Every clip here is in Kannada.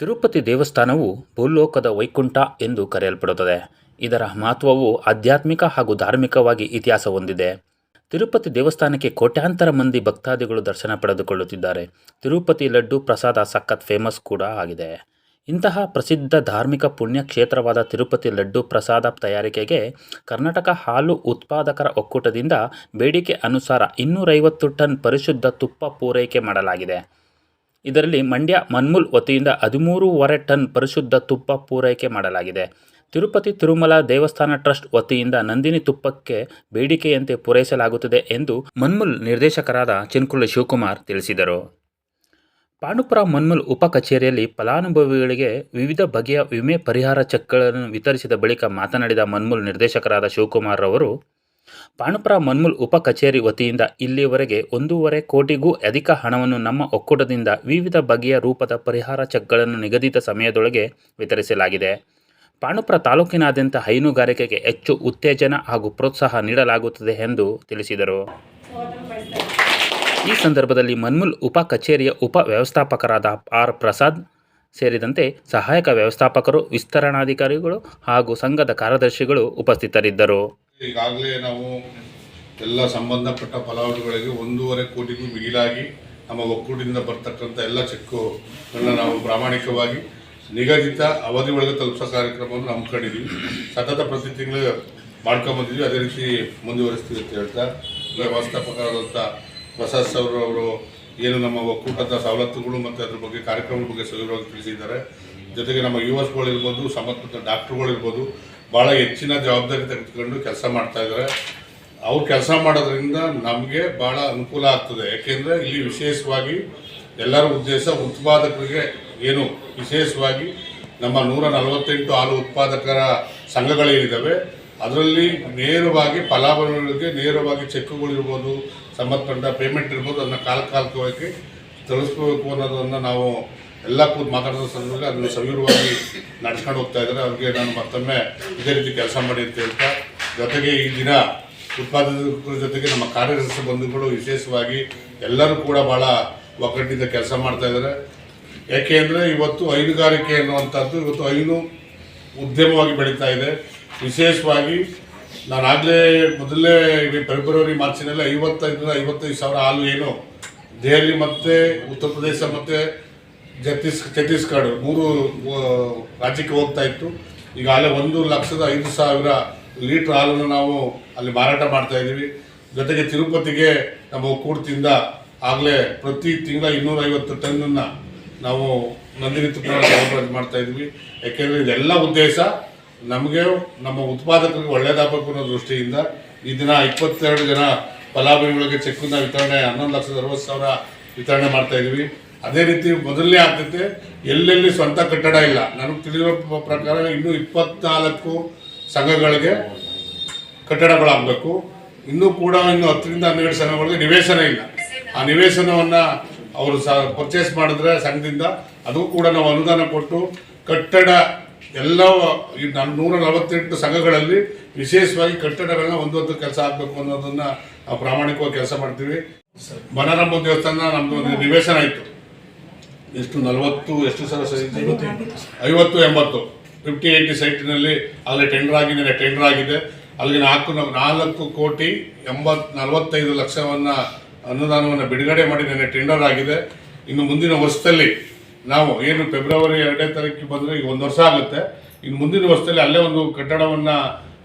ತಿರುಪತಿ ದೇವಸ್ಥಾನವು ಭೂಲೋಕದ ವೈಕುಂಠ ಎಂದು ಕರೆಯಲ್ಪಡುತ್ತದೆ. ಇದರ ಮಹತ್ವವು ಆಧ್ಯಾತ್ಮಿಕ ಹಾಗೂ ಧಾರ್ಮಿಕವಾಗಿ ಇತಿಹಾಸ ಹೊಂದಿದೆ. ತಿರುಪತಿ ದೇವಸ್ಥಾನಕ್ಕೆ ಕೋಟ್ಯಾಂತರ ಮಂದಿ ಭಕ್ತಾದಿಗಳು ದರ್ಶನ ಪಡೆದುಕೊಳ್ಳುತ್ತಿದ್ದಾರೆ. ತಿರುಪತಿ ಲಡ್ಡು ಪ್ರಸಾದ ಸಖತ್ ಫೇಮಸ್ ಕೂಡ ಆಗಿದೆ. ಇಂತಹ ಪ್ರಸಿದ್ಧ ಧಾರ್ಮಿಕ ಪುಣ್ಯಕ್ಷೇತ್ರವಾದ ತಿರುಪತಿ ಲಡ್ಡು ಪ್ರಸಾದ ತಯಾರಿಕೆಗೆ ಕರ್ನಾಟಕ ಹಾಲು ಉತ್ಪಾದಕರ ಒಕ್ಕೂಟದಿಂದ ಬೇಡಿಕೆ ಅನುಸಾರ ಇನ್ನೂರೈವತ್ತು ಟನ್ ಪರಿಶುದ್ಧ ತುಪ್ಪ ಪೂರೈಕೆ ಮಾಡಲಾಗಿದೆ. ಇದರಲ್ಲಿ ಮಂಡ್ಯ ಮನ್ಮೂಲ್ ವತಿಯಿಂದ ಹದಿಮೂರುವರೆ ಟನ್ ಪರಿಶುದ್ಧ ತುಪ್ಪ ಪೂರೈಕೆ ಮಾಡಲಾಗಿದೆ. ತಿರುಪತಿ ತಿರುಮಲ ದೇವಸ್ಥಾನ ಟ್ರಸ್ಟ್ ವತಿಯಿಂದ ನಂದಿನಿ ತುಪ್ಪಕ್ಕೆ ಬೇಡಿಕೆಯಂತೆ ಪೂರೈಸಲಾಗುತ್ತದೆ ಎಂದು ಮನ್ಮೂಲ್ ನಿರ್ದೇಶಕರಾದ ಚಿನ್ಕುಳ್ಳಿ ಶಿವಕುಮಾರ್ ತಿಳಿಸಿದರು. ಪಾಂಡುಪುರ ಮನ್ಮೂಲ್ ಉಪ ಕಚೇರಿಯಲ್ಲಿ ಫಲಾನುಭವಿಗಳಿಗೆ ವಿವಿಧ ಬಗೆಯ ವಿಮೆ ಪರಿಹಾರ ಚೆಕ್ಗಳನ್ನು ವಿತರಿಸಿದ ಬಳಿಕ ಮಾತನಾಡಿದ ಮನ್ಮೂಲ್ ನಿರ್ದೇಶಕರಾದ ಶಿವಕುಮಾರ್ ಅವರು ಪಾಂಡುಪುರ ಮನ್ಮುಲ್ ಉಪ ಕಚೇರಿ ವತಿಯಿಂದ ಇಲ್ಲಿಯವರೆಗೆ ಒಂದೂವರೆ ಕೋಟಿಗೂ ಅಧಿಕ ಹಣವನ್ನು ನಮ್ಮ ಒಕ್ಕೂಟದಿಂದ ವಿವಿಧ ಬಗೆಯ ರೂಪದ ಪರಿಹಾರ ಚೆಕ್ಗಳನ್ನು ನಿಗದಿತ ಸಮಯದೊಳಗೆ ವಿತರಿಸಲಾಗಿದೆ. ಪಾಣುಪುರ ತಾಲೂಕಿನಾದ್ಯಂತ ಹೈನುಗಾರಿಕೆಗೆ ಹೆಚ್ಚು ಉತ್ತೇಜನ ಹಾಗೂ ಪ್ರೋತ್ಸಾಹ ನೀಡಲಾಗುತ್ತದೆ ಎಂದು ತಿಳಿಸಿದರು. ಈ ಸಂದರ್ಭದಲ್ಲಿ ಮನ್ಮುಲ್ ಉಪ ಕಚೇರಿಯ ಉಪ ವ್ಯವಸ್ಥಾಪಕರಾದ ಆರ್ ಪ್ರಸಾದ್ ಸೇರಿದಂತೆ ಸಹಾಯಕ ವ್ಯವಸ್ಥಾಪಕರು, ವಿಸ್ತರಣಾಧಿಕಾರಿಗಳು ಹಾಗೂ ಸಂಘದ ಕಾರ್ಯದರ್ಶಿಗಳು ಉಪಸ್ಥಿತರಿದ್ದರು. ಈಗಾಗಲೇ ನಾವು ಎಲ್ಲ ಸಂಬಂಧಪಟ್ಟ ಫಲಾನುಭವಿಗಳಿಗೆ ಒಂದೂವರೆ ಕೋಟಿಗೂ ಮಿಗಿಲಾಗಿ ನಮ್ಮ ಒಕ್ಕೂಟದಿಂದ ಬರ್ತಕ್ಕಂಥ ಎಲ್ಲ ಚೆಕ್ಕುಗಳನ್ನ ನಾವು ಪ್ರಾಮಾಣಿಕವಾಗಿ ನಿಗದಿತ ಅವಧಿ ಒಳಗೆ ತಲುಪಿಸೋ ಕಾರ್ಯಕ್ರಮವನ್ನು ಹಮ್ಮಿಕೊಂಡಿದ್ದೀವಿ ಸತತ ಪ್ರತಿ ತಿಂಗಳು ಮಾಡ್ಕೊಂಬಂದಿದ್ವಿ ಅದೇ ರೀತಿ ಮುಂದುವರಿಸ್ತೀವಿ ಅಂತ ಹೇಳ್ತಾ ವ್ಯವಸ್ಥಾಪಕರಾದಂಥ ಪ್ರಸಾದ್ ಸರ್ ಅವರು ಏನು ನಮ್ಮ ಒಕ್ಕೂಟದ ಸವಲತ್ತುಗಳು ಮತ್ತು ಅದ್ರ ಬಗ್ಗೆ ಕಾರ್ಯಕ್ರಮದ ಬಗ್ಗೆ ಸವಿರವಾಗಿ ತಿಳಿಸಿದ್ದಾರೆ. ಜೊತೆಗೆ ನಮ್ಮ ಯುವಸ್ಗಳಿರ್ಬೋದು ಸಂಬಂಧಪಟ್ಟ ಡಾಕ್ಟ್ರುಗಳಿರ್ಬೋದು ಭಾಳ ಹೆಚ್ಚಿನ ಜವಾಬ್ದಾರಿ ತೆಗೆದುಕೊಂಡು ಕೆಲಸ ಮಾಡ್ತಾ ಇದ್ದಾರೆ. ಅವ್ರು ಕೆಲಸ ಮಾಡೋದ್ರಿಂದ ನಮಗೆ ಭಾಳ ಅನುಕೂಲ ಆಗ್ತದೆ. ಯಾಕೆಂದರೆ ಇಲ್ಲಿ ವಿಶೇಷವಾಗಿ ಎಲ್ಲರ ಉದ್ದೇಶ ಉತ್ಪಾದಕರಿಗೆ ಏನು? ವಿಶೇಷವಾಗಿ ನಮ್ಮ ನೂರ ನಲವತ್ತೆಂಟು ಹಾಲು ಉತ್ಪಾದಕರ ಸಂಘಗಳೇನಿದ್ದಾವೆ ಅದರಲ್ಲಿ ನೇರವಾಗಿ ಫಲಾನುಭವಿಗಳಿಗೆ ನೇರವಾಗಿ ಚೆಕ್ಗಳಿರ್ಬೋದು ಸಂಬಂಧಪಟ್ಟ ಪೇಮೆಂಟ್ ಇರ್ಬೋದು, ಅದನ್ನು ಕಾಲ ಕಾಲಕವಾಗಿ ತಿಳಿಸ್ಬೇಕು ಅನ್ನೋದನ್ನು ನಾವು ಎಲ್ಲ ಕೂತು ಮಾತಾಡೋ ಸಂದರ್ಭದಲ್ಲಿ ಅದನ್ನು ಸವಿರವಾಗಿ ನಡ್ಸ್ಕೊಂಡು ಹೋಗ್ತಾ ಇದ್ದಾರೆ. ಅವ್ರಿಗೆ ನಾನು ಮತ್ತೊಮ್ಮೆ ಇದೇ ರೀತಿ ಕೆಲಸ ಮಾಡಿ ಅಂತ. ಹೇಳ್ತಾ ಜೊತೆಗೆ ಈ ದಿನ ಉತ್ಪಾದಕರ ಜೊತೆಗೆ ನಮ್ಮ ಕಾರ್ಯದರ್ಶಿ ಬಂಧುಗಳು ವಿಶೇಷವಾಗಿ ಎಲ್ಲರೂ ಕೂಡ ಭಾಳ ಒಗ್ಗಟ್ಟಿನಿಂದ ಕೆಲಸ ಮಾಡ್ತಾ ಇದ್ದಾರೆ. ಯಾಕೆ ಅಂದರೆ ಇವತ್ತು ಹೈನುಗಾರಿಕೆ ಅನ್ನುವಂಥದ್ದು ಇವತ್ತು ಹೈನು ಉದ್ಯಮವಾಗಿ ಬೆಳೀತಾ ಇದೆ. ವಿಶೇಷವಾಗಿ ನಾನಾಗಲೇ ಮೊದಲೇ ಫೆಬ್ರವರಿ, ಮಾರ್ಚಿನಲ್ಲಿ ಐವತ್ತೈದರಿಂದ ಐವತ್ತೈದು ಸಾವಿರ ಹಾಲು ಏನು? ದೆಹಲಿ ಮತ್ತು ಉತ್ತರ ಪ್ರದೇಶ ಮತ್ತು ಛತ್ತೀಸ್, ಛತ್ತೀಸ್ಗಢ ಮೂರು ರಾಜ್ಯಕ್ಕೆ ಹೋಗ್ತಾ ಇತ್ತು. ಈಗಾಗಲೇ ಒಂದು ಲಕ್ಷದ ಐದು ಸಾವಿರ ಲೀಟ್ರ್ ಹಾಲನ್ನು ನಾವು ಅಲ್ಲಿ ಮಾರಾಟ ಮಾಡ್ತಾ ಇದ್ದೀವಿ. ಜೊತೆಗೆ ತಿರುಪತಿಗೆ ನಮ್ಮ ಒಕ್ಕೂಟದಿಂದ ಆಗಲೇ ಪ್ರತಿ ತಿಂಗಳ ಇನ್ನೂರೈವತ್ತು ಟನ್ನನ್ನು ನಾವು ನಂದಿನಿ ತುಪ್ಪಿ ಮಾಡ್ತಾ ಇದ್ವಿ ಯಾಕೆಂದರೆ ಇದೆಲ್ಲ ಉದ್ದೇಶ ನಮಗೆ, ನಮ್ಮ ಉತ್ಪಾದಕರಿಗೆ ಒಳ್ಳೇದಾಗಬೇಕು ಅನ್ನೋ ದೃಷ್ಟಿಯಿಂದ ಈ ದಿನ ಇಪ್ಪತ್ತೆರಡು ಜನ ಫಲಾನುಭವಿಗಳಿಗೆ ಚೆಕ್ಕಿಂದ ವಿತರಣೆ, ಹನ್ನೊಂದು ಲಕ್ಷದ ಅರವತ್ತು ಸಾವಿರ ವಿತರಣೆ ಮಾಡ್ತಾ ಅದೇ ರೀತಿ ಮೊದಲನೇ ಆದ್ಯತೆ ಎಲ್ಲೆಲ್ಲಿ ಸ್ವಂತ ಕಟ್ಟಡ ಇಲ್ಲ. ನನಗೆ ತಿಳಿದಿರೋ ಪ್ರಕಾರ ಇನ್ನೂ ಇಪ್ಪತ್ನಾಲ್ಕು ಸಂಘಗಳಿಗೆ ಕಟ್ಟಡಗಳಾಗಬೇಕು. ಇನ್ನೂ ಕೂಡ ಇನ್ನು ಹತ್ತರಿಂದ ಹನ್ನೆರಡು ಸಂಘಗಳಿಗೆ ನಿವೇಶನ ಇಲ್ಲ. ಆ ನಿವೇಶನವನ್ನು ಅವರು ಸ ಪರ್ಚೇಸ್ ಮಾಡಿದ್ರೆ ಸಂಘದಿಂದ ಅದು ಕೂಡ ನಾವು ಅನುದಾನ ಕೊಟ್ಟು ಕಟ್ಟಡ ಎಲ್ಲ ನಾನು ನೂರ ನಲವತ್ತೆಂಟು ಸಂಘಗಳಲ್ಲಿ ವಿಶೇಷವಾಗಿ ಕಟ್ಟಡಗಳನ್ನ ಒಂದೊಂದು ಕೆಲಸ ಆಗಬೇಕು ಅನ್ನೋದನ್ನ ಪ್ರಾಮಾಣಿಕವಾಗಿ ಕೆಲಸ ಮಾಡ್ತೀವಿ. ಮನರಂಭ ದೇವಸ್ಥಾನ ನಮ್ದು ಒಂದು ನಿವೇಶನ ಇತ್ತು ಎಷ್ಟು ನಲವತ್ತು ಎಷ್ಟು ಸಲ ಐವತ್ತು ಎಂಬತ್ತು. ಫಿಫ್ಟಿ ಏಯ್ಟಿ ಸೈಟಿನಲ್ಲಿ ಅಲ್ಲಿ ಟೆಂಡರ್ ಆಗಿದೆ ಟೆಂಡರ್ ಆಗಿದೆ. ಅಲ್ಲಿ ನಾಲ್ಕು ನಾಲ್ಕು ಕೋಟಿ ಎಂಬತ್ ನಲವತ್ತೈದು ಲಕ್ಷವನ್ನು ಅನುದಾನವನ್ನು ಬಿಡುಗಡೆ ಮಾಡಿ ನೆನ್ನೆ ಟೆಂಡರ್ ಆಗಿದೆ. ಇನ್ನು ಮುಂದಿನ ವರ್ಷದಲ್ಲಿ ನಾವು ಏನು ಫೆಬ್ರವರಿ ಎರಡನೇ ತಾರೀಕಿಗೆ ಬಂದರೆ ಈಗ ಒಂದು ವರ್ಷ ಆಗುತ್ತೆ. ಇನ್ನು ಮುಂದಿನ ವರ್ಷದಲ್ಲಿ ಅಲ್ಲೇ ಒಂದು ಕಟ್ಟಡವನ್ನು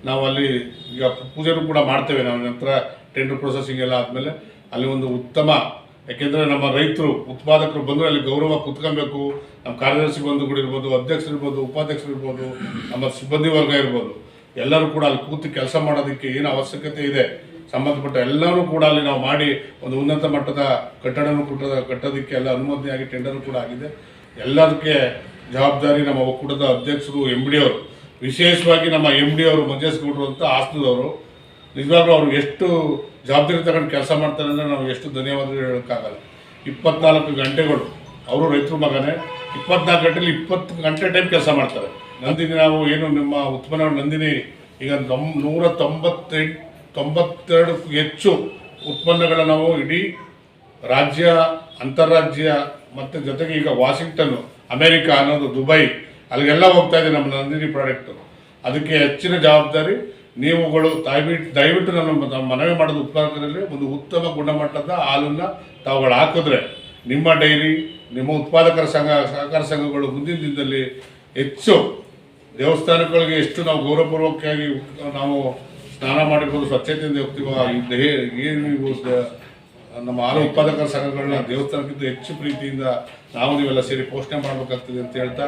ನಾವು ಅಲ್ಲಿ ಈಗ ಪೂಜೆನೂ ಕೂಡ ಮಾಡ್ತೇವೆ. ನಾವು ನಂತರ ಟೆಂಡರ್ ಪ್ರೊಸೆಸಿಂಗ್ ಎಲ್ಲ ಆದಮೇಲೆ ಅಲ್ಲಿ ಒಂದು ಉತ್ತಮ ಯಾಕೆಂದರೆ ನಮ್ಮ ರೈತರು, ಉತ್ಪಾದಕರು ಬಂದರೆ ಅಲ್ಲಿ ಗೌರವ ಕುತ್ಕೊಬೇಕು. ನಮ್ಮ ಕಾರ್ಯದರ್ಶಿ ಬಂಧುಗಳು ಇರ್ಬೋದು ಅಧ್ಯಕ್ಷರು ಇರ್ಬೋದು, ಉಪಾಧ್ಯಕ್ಷರು ಇರ್ಬೋದು, ನಮ್ಮ ಸಿಬ್ಬಂದಿ ವರ್ಗ ಇರ್ಬೋದು. ಎಲ್ಲರೂ ಕೂಡ ಅಲ್ಲಿ ಕೂತು ಕೆಲಸ ಮಾಡೋದಕ್ಕೆ ಏನು ಅವಶ್ಯಕತೆ ಇದೆ? ಸಂಬಂಧಪಟ್ಟ ಎಲ್ಲರೂ ಕೂಡ ಅಲ್ಲಿ ನಾವು ಮಾಡಿ ಒಂದು ಉನ್ನತ ಮಟ್ಟದ ಕಟ್ಟಡನೂ ಕೂಡ ಕಟ್ಟೋದಕ್ಕೆ ಎಲ್ಲ ಅನುಮೋದನೆಯಾಗಿ ಟೆಂಡರ್ ಕೂಡ ಆಗಿದೆ. ಎಲ್ಲದಕ್ಕೆ ಜವಾಬ್ದಾರಿ ನಮ್ಮ ಒಕ್ಕೂಟದ ಅಧ್ಯಕ್ಷರು ಎಂ ಡಿ ಅವರು ವಿಶೇಷವಾಗಿ ನಮ್ಮ ಎಂ ಡಿ ಅವರು ಮಂಜೇಶ್ ಗೌಡರು ಅಂತ ಹಾಸನದವರು ನಿಜವಾಗ್ಲೂ ಅವರು ಎಷ್ಟು ಜವಾಬ್ದಾರಿ ತಗೊಂಡು ಕೆಲಸ ಮಾಡ್ತಾರೆ ಅಂದರೆ ನಾವು ಎಷ್ಟು ಧನ್ಯವಾದಗಳು ಹೇಳೋಕ್ಕಾಗಲ್ಲ. ಇಪ್ಪತ್ನಾಲ್ಕು ಗಂಟೆಗಳು, ಅವರು ರೈತರು ಮಗನೇ, ಇಪ್ಪತ್ನಾಲ್ಕು ಗಂಟೆಲಿ ಇಪ್ಪತ್ತು ಗಂಟೆ ಟೈಮ್ ಕೆಲಸ ಮಾಡ್ತಾರೆ. ನಂದಿನಿ ನಾವು ಏನು ನಿಮ್ಮ ಉತ್ಪನ್ನ ನಂದಿನಿ, ಈಗ ತೊಂ ನೂರ ತೊಂಬತ್ತೆಂಟು ತೊಂಬತ್ತೆರಡಕ್ಕೂ ಹೆಚ್ಚು ಉತ್ಪನ್ನಗಳ ನಾವು ಇಡೀ ರಾಜ್ಯ ಅಂತಾರಾಜ್ಯ ಮತ್ತು ಜೊತೆಗೆ ಈಗ ವಾಷಿಂಗ್ಟನ್ನು ಅಮೇರಿಕಾ ಅನ್ನೋದು ದುಬೈ ಅಲ್ಲಿಗೆಲ್ಲ ಹೋಗ್ತಾ ಇದೆ ನಮ್ಮ ನಂದಿನಿ ಪ್ರಾಡಕ್ಟು ಅದಕ್ಕೆ ಹೆಚ್ಚಿನ ಜವಾಬ್ದಾರಿ ನೀವುಗಳು ದಯವಿಟ್ಟು ದಯವಿಟ್ಟು ನಮ್ಮ ಮನವಿ ಮಾಡಿದ ಉತ್ಪಾದಕರಲ್ಲಿ ಒಂದು ಉತ್ತಮ ಗುಣಮಟ್ಟದ ಹಾಲನ್ನು ತಾವುಗಳು ಹಾಕಿದ್ರೆ ನಿಮ್ಮ ಡೈರಿ, ನಿಮ್ಮ ಉತ್ಪಾದಕರ ಸಂಘ, ಸಹಕಾರ ಸಂಘಗಳು ಮುಂದಿನ ದಿನದಲ್ಲಿ ಹೆಚ್ಚು ದೇವಸ್ಥಾನಗಳಿಗೆ ಎಷ್ಟು ನಾವು ಗೌರವಪೂರ್ವಕವಾಗಿ ನಾವು ಸ್ನಾನ ಮಾಡಿರ್ಬೋದು, ಸ್ವಚ್ಛತೆಯಿಂದ ಹೋಗ್ತೀವೋ ಏನು ನಮ್ಮ ಹಾಲು ಉತ್ಪಾದಕರ ಸಂಘಗಳನ್ನ ದೇವಸ್ಥಾನಕ್ಕಿಂತ ಹೆಚ್ಚು ಪ್ರೀತಿಯಿಂದ ನಾವು ನೀವೆಲ್ಲ ಸೇರಿ ಪೋಷಣೆ ಮಾಡಬೇಕಾಗ್ತದೆ ಅಂತ ಹೇಳ್ತಾ.